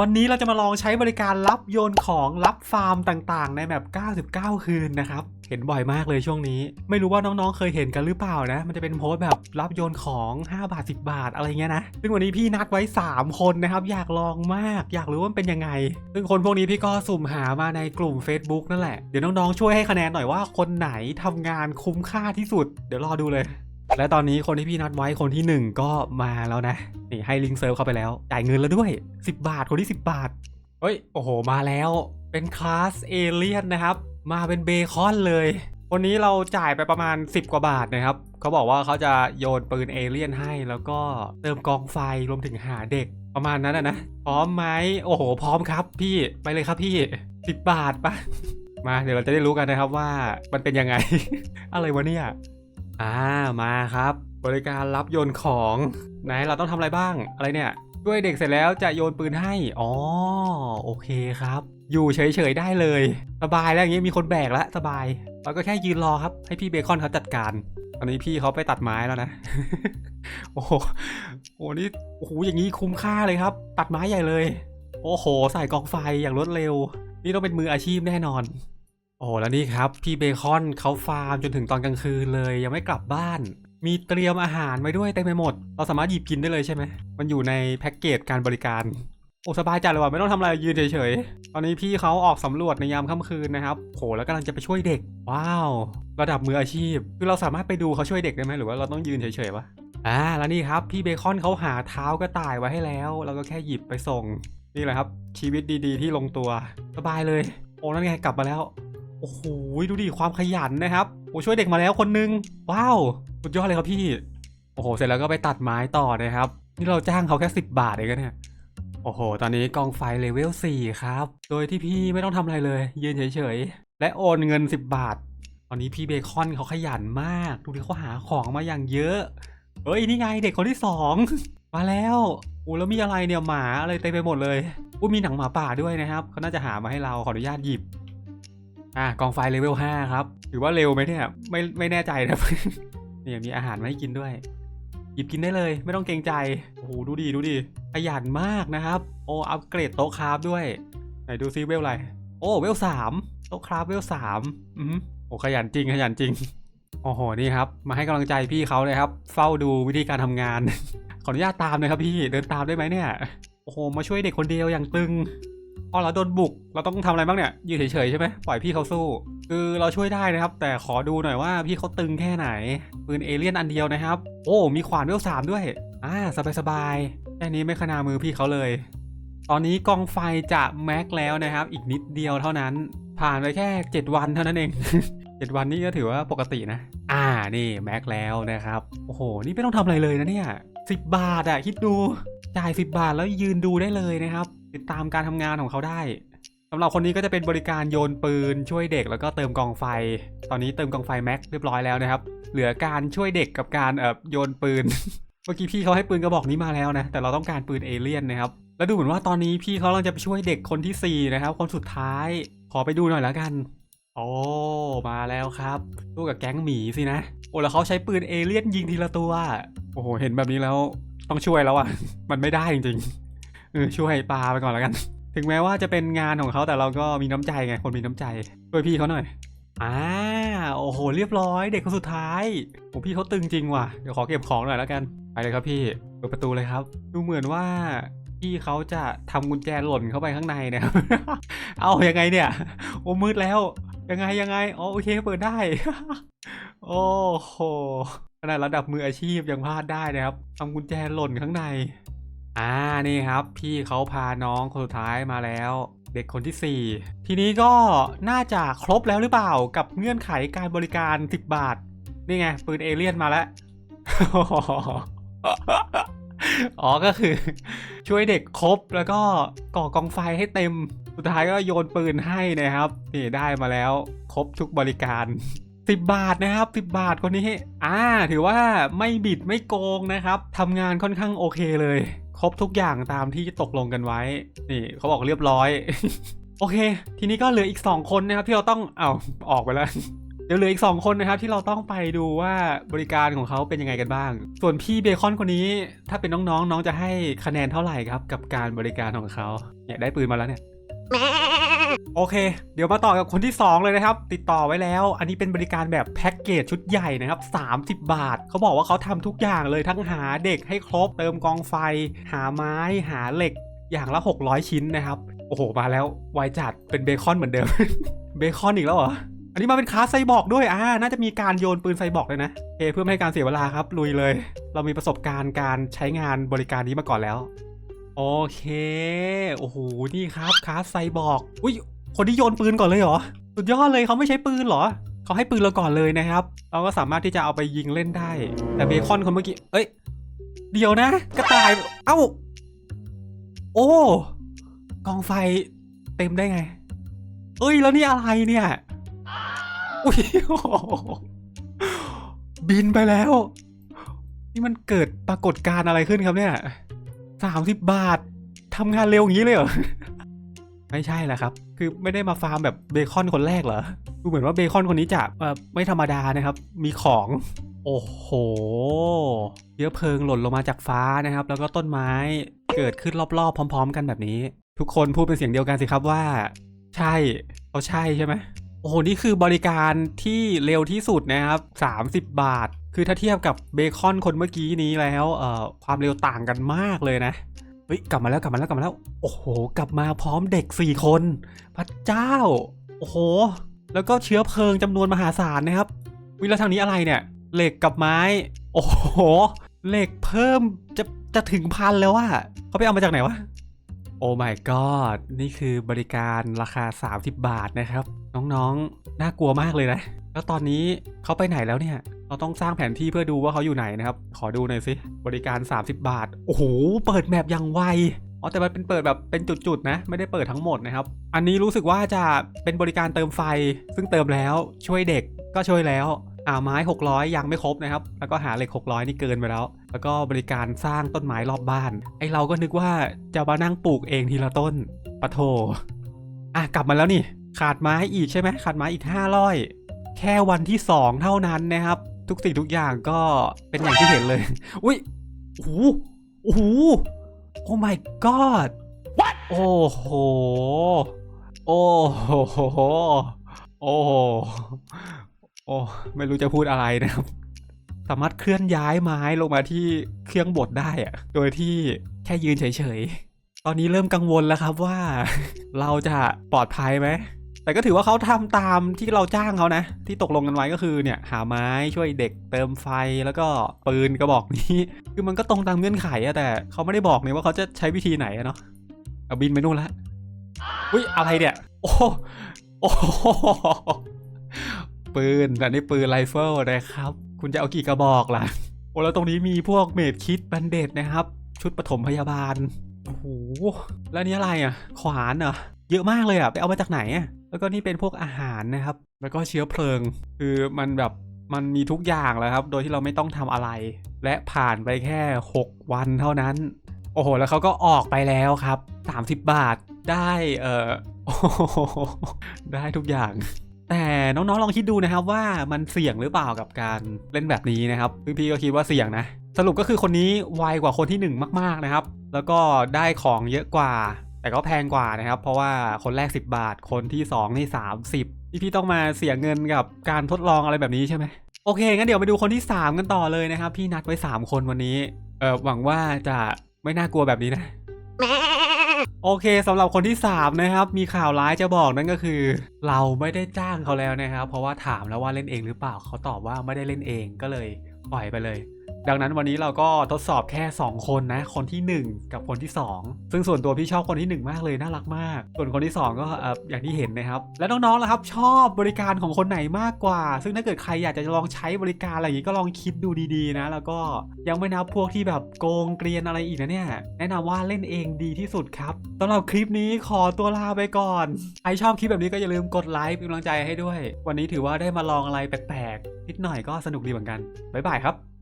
วันนี้เราจะมาลองใช้บริการรับโยนของรับฟาร์มต่างๆ ในแบบ 99 คืนนะครับ เห็นบ่อยมากเลยช่วงนี้ ไม่รู้ว่าน้องๆ เคยเห็นกันหรือเปล่านะ มันจะเป็นโพสแบบรับโยนของ 5 บาท 10 บาทอะไรเงี้ยนะ ซึ่งวันนี้พี่นัดไว้ 3 คนนะครับ อยากลองมาก อยากรู้ว่ามันเป็นยังไง ซึ่งคนพวกนี้พี่ก็สุ่มหามาในกลุ่ม Facebook นั่นแหละ เดี๋ยวน้องๆ ช่วยให้คะแนนหน่อยว่าคนไหนทำงานคุ้มค่าที่สุด เดี๋ยวรอดูเลย และตอนนี้คนที่พี่นัดไว้คนที่ 1 ก็มาแล้วนะ นี่ให้ลิงเซิร์ฟเข้าไปแล้ว จ่ายเงินแล้วด้วย 10 บาทคนที่ 10 บาท เฮ้ย โอ้โห มาแล้ว เป็นคลาสเอเลียนนะครับ มาเป็นเบคอนเลย วันนี้เราจ่ายไปประมาณ 10 กว่าบาทนะครับ เขาบอกว่าเขาจะโยนปืนเอเลียนให้ แล้วก็เติมกองไฟรวมถึงหาเด็กประมาณนั้นนะนะ พร้อมไหมโอ้โห พร้อมครับ พี่ไปเลยครับพี่10บาทปะมาเดี๋ยวเราจะได้รู้กันนะครับว่ามันเป็นยังไง อะไรวะเนี่ย อ่ามาครับ บริการรับโยนของไหนเราต้องทำอะไรบ้างอะไรเนี่ยช่วยเด็กเสร็จแล้วจะโยนปืนให้ อ๋อ โอเคครับ อยู่เฉยๆได้เลย สบายแล้วอย่างนี้มีคนแบกแล้วสบาย เราก็แค่ยืนรอครับ ให้พี่เบคอนเขาจัดการ ตอนนี้พี่เขาไปตัดไม้แล้วนะ โอ้โหโอ้นี่ โอ้โห อย่างนี้คุ้มค่าเลยครับ ตัดไม้ใหญ่เลย โอ้โห ใส่กองไฟอย่างรวดเร็ว นี่ต้องเป็นมืออาชีพแน่นอน อ้แล้วนี่ครับ พี่เบคอนเขาฟาร์มจนถึงตอนกลางคืนเลย ยังไม่กลับบ้าน มีเตรียมอาหารไว้ด้วยเต็มไปหมด เราสามารถหยิบกินได้เลยใช่ไหม มันอยู่ในแพ็กเกจการบริการ โอ้สบายจัดเลยว่ะไม่ต้องทำอะไรยืนเฉยๆ ตอนนี้พี่เขาออกสำรวจในยามค่ำคืนนะครับโหแล้วกำลังจะไปช่วยเด็ก ว้าว ระดับมืออาชีพ คือเราสามารถไปดูเขาช่วยเด็กได้ไหมหรือว่าเราต้องยืนเฉยๆวะอ่าแล้วนี่ครับพี่เบคอนเขาหาเท้ากระต่ายไว้ให้แล้ว เราก็แค่หยิบไปส่ง นี่แหละครับ ชีวิตดีๆ ที่ลงตัว สบายเลย โอ้นั่นไงกลับมาแล้ว อ้โหดูดิความขยันนะครับโอ้ช่วยเด็กมาแล้วคนนึง ว้าวสุดยอดเลยครับพี่ โอ้โห เสร็จแล้วก็ไปตัดไม้ต่อนะครับ นี่เราจ้างเขาแค่ 10 บาทเองนะเนี่ยโอ้โห ตอนนี้กองไฟเลเวล4ครับ โดยที่พี่ไม่ต้องทำอะไรเลย ยืนเฉยๆ และโอนเงิน 10 บาท ตอนนี้พี่เบคอนเขาขยันมาก ดูดิเขาหาของมาอย่างเยอะเฮ้ยนี่ไงเด็กคนที่สองมาแล้วโอ้แล้วมีอะไรเนี่ยหมาอะไรเต็มไปหมดเลยอู้มีหนังหมาป่าด้วยนะครับเขาน่าจะหามาให้เราขออนุญาตหยิบ อะกองไฟเลเวล5ครับถือว่าเร็วไหมเนี่ยไม่ไม่แน่ใจนะเนี่ยมีอาหารมาให้กินด้วย หยิบกินได้เลยไม่ต้องเกรงใจโอ้โหดูดิดูดิขยันมากนะครับ โอ้อัปเกรดโต๊ะคราฟด้วยไหนดูซิเวลอะไรโอ้เวลสามโต๊ะคราฟเวลสามอืมโอ้ขยันจริงขยันจริงโอ้โหนี่ครับ มาให้กำลังใจพี่เขาเลยครับ เฝ้าดูวิธีการทำงาน ขออนุญาตตามนะครับพี่เดินตามได้ไหมเนี่ยโอ้โหมาช่วยเด็กคนเดียวอย่างตึง พอเราโดนบุก เราต้องทำอะไรบ้างเนี่ยยืนเฉยๆใช่ไหมปล่อยพี่เขาสู้ คือเราช่วยได้นะครับ แต่ขอดูหน่อยว่าพี่เขาตึงแค่ไหนปืนเอเลี่ยนอันเดียวนะครับ โอ้มีขวานเวลสามด้วยอ่าสบายๆแค่นี้ไม่ขนามือพี่เขาเลย ตอนนี้กองไฟจะแม็กแล้วนะครับ อีกนิดเดียวเท่านั้น ผ่านไปแค่ 7 วันเท่านั้นเอง7วันนี้ก็ถือว่าปกตินะ อ่านี่แม็กแล้วนะครับโอ้โหนี่ไม่ต้องทำอะไรเลยนะเนี่ย10 บาทอะคิดดูจ่าย10 บาทแล้วยืนดูได้เลยนะครับ ติดตามการทำงานของเขาได้สำหรับคนนี้ก็จะเป็นบริการโยนปืนช่วยเด็กแล้วก็เติมกองไฟ ตอนนี้เติมกองไฟแม็กเรียบร้อยแล้วนะครับ เหลือการช่วยเด็กกับการเอ่อโยนปืน เมื่อกี้พี่เขาให้ปืนกระบอกนี้มาแล้วนะ แต่เราต้องการปืนเอเลี่ยนนะครับ แล้วดูเหมือนว่าตอนนี้พี่เขากำลังจะไปช่วยเด็กคนที่ 4 นะครับ คนสุดท้าย ขอไปดูหน่อยแล้วกัน โอ้มาแล้วครับสู้กับแก๊งหมีสินะ โอ้แล้วเขาใช้ปืนเอเลี่ยนยิงทีละตัว โอ้โห เห็นแบบนี้แล้วต้องช่วยแล้วอะ มันไม่ได้จริงๆ เออช่วยปลาไปก่อนแล้วกัน ถึงแม้ว่าจะเป็นงานของเขาแต่เราก็มีน้ำใจไงคนมีน้ำใจช่วยพี่เขาหน่อยอ่าโอ้โหเรียบร้อยเด็กคนสุดท้ายโอ้พี่เขาตึงจริงว่ะเดี๋ยวขอเก็บของหน่อยแล้วกันไปเลยครับพี่เปิดประตูเลยครับ ดูเหมือนว่าพี่เขาจะทำกุญแจหล่นเข้าไปข้างในนะครับเอายังไงเนี่ยโอ้มืดแล้วยังไงยังไงอ๋อโอเคเปิดได้ โอ้โหขนาดระดับมืออาชีพยังพลาดได้นะครับทำกุญแจหล่นข้างใน อ่านี่ครับพี่เขาพาน้องคนสุดท้ายมาแล้ว เด็กคนที่ 4 ทีนี้ก็น่าจะครบแล้วหรือเปล่ากับเงื่อนไขการบริการ 10 บาท นี่ไง ปืนเอเลี่ยนมาแล้ว อ๋อก็คือ ช่วยเด็กครบแล้วก็ก่อกองไฟให้เต็ม สุดท้ายก็โยนปืนให้นะครับ นี่ได้มาแล้ว ครบทุกบริการ10บาทนะครับ10บาทคนนี้ อ่า ถือว่าไม่บิดไม่โกงนะครับทำงานค่อนข้างโอเคเลย ครบทุกอย่างตามที่ตกลงกันไว้ นี่เขาบอกเรียบร้อย โอเค ทีนี้ก็เหลืออีก 2 คนนะครับที่เราต้องเอาออกไปแล้วเดี๋ยวเหลืออีก 2 คนนะครับที่เราต้องไปดูว่าบริการของเขาเป็นยังไงกันบ้าง ส่วนพี่เบคอนคนนี้ถ้าเป็นน้องๆ น้องจะให้คะแนนเท่าไหร่ครับ กับการบริการของเขาเนี่ยได้ปืนมาแล้วเนี่ย โอเค เดี๋ยวมาต่อกับคนที่ 2 เลยนะครับ ติดต่อไว้แล้ว อันนี้เป็นบริการแบบแพ็กเกจชุดใหญ่นะครับ 30 บาท เขาบอกว่าเขาทำทุกอย่างเลยทั้งหาเด็กให้ครบ เติมกองไฟ หาไม้หาเหล็กอย่างละ 600 ชิ้นนะครับ โอ้โห มาแล้วไวจัดเป็นเบคอนเหมือนเดิม เบคอนอีกแล้วเหรอ อันนี้มาเป็นคาสไซบอร์กด้วยอ่าน่าจะมีการโยนปืนไซบอร์กเลยนะโอเคเพื่อไม่ให้การเสียเวลาครับลุยเลย เรามีประสบการณ์การใช้งานบริการนี้มาก่อนแล้ว โอเค โอ้โห นี่ครับคาสไซบอร์กอุ้ย คนที่โยนปืนก่อนเลยเหรอ สุดยอดเลยเขาไม่ใช้ปืนเหรอ เขาให้ปืนเราก่อนเลยนะครับ เราก็สามารถที่จะเอาไปยิงเล่นได้ แต่เบคอนคนเมื่อกี้ เอ้ย เดี๋ยวนะ กระต่าย เอ้า โอ้ กองไฟเต็มได้ไง เอ้ย แล้วนี่อะไรเนี่ย อุ้ย บินไปแล้ว นี่มันเกิดปรากฏการณ์อะไรขึ้นครับเนี่ย สามสิบบาททำงานเร็วอย่างนี้เลยเหรอ ไม่ใช่แหละครับ คือไม่ได้มาฟาร์มแบบเบคอนคนแรกเหรอ ดูเหมือนว่าเบคอนคนนี้จะไม่ธรรมดานะครับ มีของ โอ้โหเชื้อเพลิงหล่นลงมาจากฟ้านะครับ แล้วก็ต้นไม้เกิดขึ้นรอบๆ พร้อม ๆ กันแบบนี้ ทุกคนพูดเป็นเสียงเดียวกันสิครับว่า ใช่เขาใช่ใช่ไหม โอ้โห นี่คือบริการที่เร็วที่สุดนะครับ 30 บาท คือถ้าเทียบกับเบคอนคนเมื่อกี้นี้แล้วเอ่อความเร็วต่างกันมากเลยนะเฮ้ยกลับมาแล้วกลับมาแล้วกลับมาแล้ว โอ้โห กลับมาพร้อมเด็ก 4 คน พระเจ้า โอ้โห แล้วก็เชื้อเพลิงจำนวนมหาศาลนะครับ วิแล้วทางนี้อะไรเนี่ย เหล็กกับไม้ โอ้โห เหล็กเพิ่มจะจะถึงพันแล้วอะเขาไปเอามาจากไหนวะ โอ้ my god นี่คือบริการราคา 30 บาทนะครับ น้องๆ น่ากลัวมากเลยนะ แล้วตอนนี้เขาไปไหนแล้วเนี่ย เราต้องสร้างแผนที่เพื่อดูว่าเขาอยู่ไหนนะครับ ขอดูหน่อยสิ บริการ 30 บาท โอ้โห เปิดแมปอย่างไว อ๋อ แต่มันเป็นเปิดแบบเป็นจุดๆนะ ไม่ได้เปิดทั้งหมดนะครับ อันนี้รู้สึกว่าจะเป็นบริการเติมไฟ ซึ่งเติมแล้ว ช่วยเด็กก็ช่วยแล้วอ่าไม้ 600 ยังไม่ครบนะครับ แล้วก็หาเหล็ก 600 นี่เกินไปแล้ว แล้วก็บริการสร้างต้นไม้รอบบ้าน ไอเราก็นึกว่าจะมานั่งปลูกเองทีละต้นปะโถอะกลับมาแล้วนี่ ขาดไม้อีกใช่ไหมขาดไม้อีก500แค่วันที่2เท่านั้นนะครับ ทุกสิ่งทุกอย่างก็เป็นอย่างที่เห็นเลย อุ้ยโอ้โหโอ้โหโอ้ my god โอ้โห โอ้โห โอ้โห โอ้ ไม่รู้จะพูดอะไรนะครับ สามารถเคลื่อนย้ายไม้ลงมาที่เครื่องบดได้อะโดยที่แค่ยืนเฉยๆ ตอนนี้เริ่มกังวลแล้วครับว่า เราจะปลอดภัยไหม แต่ก็ถือว่าเขาทำตามที่เราจ้างเขานะ ที่ตกลงกันไว้ก็คือเนี่ยหาไม้ช่วยเด็กเติมไฟแล้วก็ปืนกระบอกนี้ คือมันก็ตรงตามเงื่อนไขอะแต่เขาไม่ได้บอกเนี่ยว่าเขาจะใช้วิธีไหนเนาะเอาบินไปนู่นละอุ้ยอะไรเนี่ย โอ้โหโอ้โหปืนอันนี้ปืนไรเฟิลนะครับ คุณจะเอากี่กระบอกล่ะโอ้แล้วตรงนี้มีพวกเมดคิดบันเดตนะครับ ชุดปฐมพยาบาลโอ้โหแล้วนนี่อะไรอะ ขวานเหรอเยอะมากเลยอะ ไปเอามาจากไหนอะ แล้วก็นี่เป็นพวกอาหารนะครับ แล้วก็เชื้อเพลิง คือมันแบบมันมีทุกอย่างแล้วครับ โดยที่เราไม่ต้องทำอะไร และผ่านไปแค่ 6 วันเท่านั้น โอ้โห แล้วเขาก็ออกไปแล้วครับ 30 บาทได้เออโอ้โหได้ทุกอย่าง แต่น้องๆลองคิดดูนะครับว่ามันเสี่ยงหรือเปล่ากับการเล่นแบบนี้นะครับพี่พี่ก็คิดว่าเสี่ยงนะ สรุปก็คือคนนี้ไวกว่าคนที่ 1 มาก ๆนะครับ แล้วก็ได้ของเยอะกว่า แต่ก็แพงกว่านะครับ เพราะว่าคนแรก 10 บาท คนที่ 2 นี่ 30พี่พี่ต้องมาเสียเงินกับการทดลองอะไรแบบนี้ใช่ไหมโอเคงั้นเดี๋ยวไปดูคนที่ 3 กันต่อเลยนะครับ พี่นัดไว้ 3 คนวันนี้เออหวังว่าจะไม่น่ากลัวแบบนี้นะ โอเคสำหรับคนที่ 3 นะครับ มีข่าวร้ายจะบอกนั่นก็คือ เราไม่ได้จ้างเขาแล้วนะครับ เพราะว่าถามแล้วว่าเล่นเองหรือเปล่าเขาตอบว่าไม่ได้เล่นเองก็เลยปล่อยไปเลย ดังนั้นวันนี้เราก็ทดสอบแค่ 2 คนนะ คนที่ 1 กับคนที่ 2 ซึ่งส่วนตัวพี่ชอบคนที่ 1 มากเลยน่ารักมาก ส่วนคนที่ 2 ก็อย่างที่เห็นนะครับ แล้วน้องๆล่ะครับ ชอบบริการของคนไหนมากกว่า ซึ่งถ้าเกิดใครอยากจะลองใช้บริการอะไรอย่างนี้ก็ลองคิดดูดีๆนะ แล้วก็ยังไม่นับพวกที่แบบโกงเกรียนอะไรอีกนะเนี่ย แนะนำว่าเล่นเองดีที่สุดครับสำหรับคลิปนี้ขอตัวลาไปก่อนใครชอบคลิปแบบนี้ก็อย่าลืมกดไลค์เป็นกำลังใจให้ด้วย วันนี้ถือว่าได้มาลองอะไรแปลกๆนิดหน่อยก็สนุกดีเหมือนกันบ๊ายบายครับ